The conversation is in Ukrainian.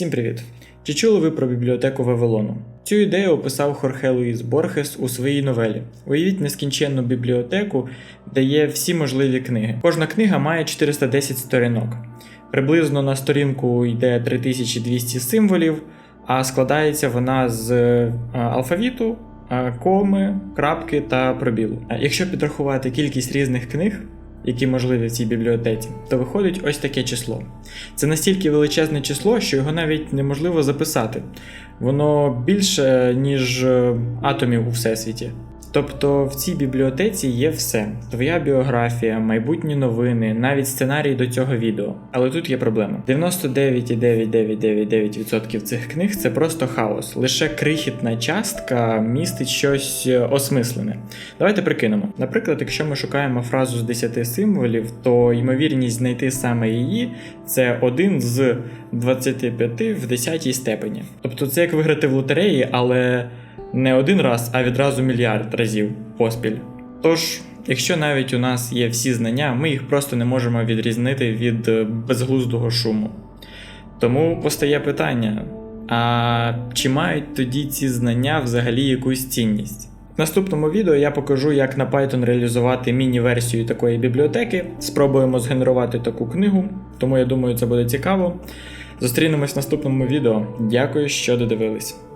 Всім привіт! Чи чули ви про бібліотеку Вавилону? Цю ідею описав Хорхе Луїс Борхес у своїй новелі. Уявіть нескінченну бібліотеку, де є всі можливі книги. Кожна книга має 410 сторінок. Приблизно на сторінку йде 3200 символів, а складається вона з е, алфавіту, е, коми, крапки та пробілу. А Якщо підрахувати кількість різних книг, які можливі в цій бібліотеці, то виходить ось таке число. Це настільки величезне число, що його навіть неможливо записати. Воно більше, ніж е, атомів у всесвіті. Тобто в цій бібліотеці є все: твоя біографія, майбутні новини, навіть сценарій до цього відео. Але тут є проблема: 99,9999% цих книг це просто хаос. Лише крихітна частка містить щось осмислене. Давайте прикинемо. Наприклад, якщо ми шукаємо фразу з 10 символів, то ймовірність знайти саме її це 1 з 25 в 10 степені. Тобто це як виграти в лотереї, але не один раз, а відразу мільярд разів поспіль. Тож, якщо навіть у нас є всі знання, ми їх просто не можемо відрізнити від е, безглуздого шуму. Тому постає питання: а чи мають тоді ці знання взагалі якусь цінність? В наступному відео я покажу, як на Python реалізувати міні-версію такої бібліотеки. Спробуємо згенерувати таку книгу, тому я думаю, це буде цікаво. Зустрінемось в наступному відео. Дякую, що додивились.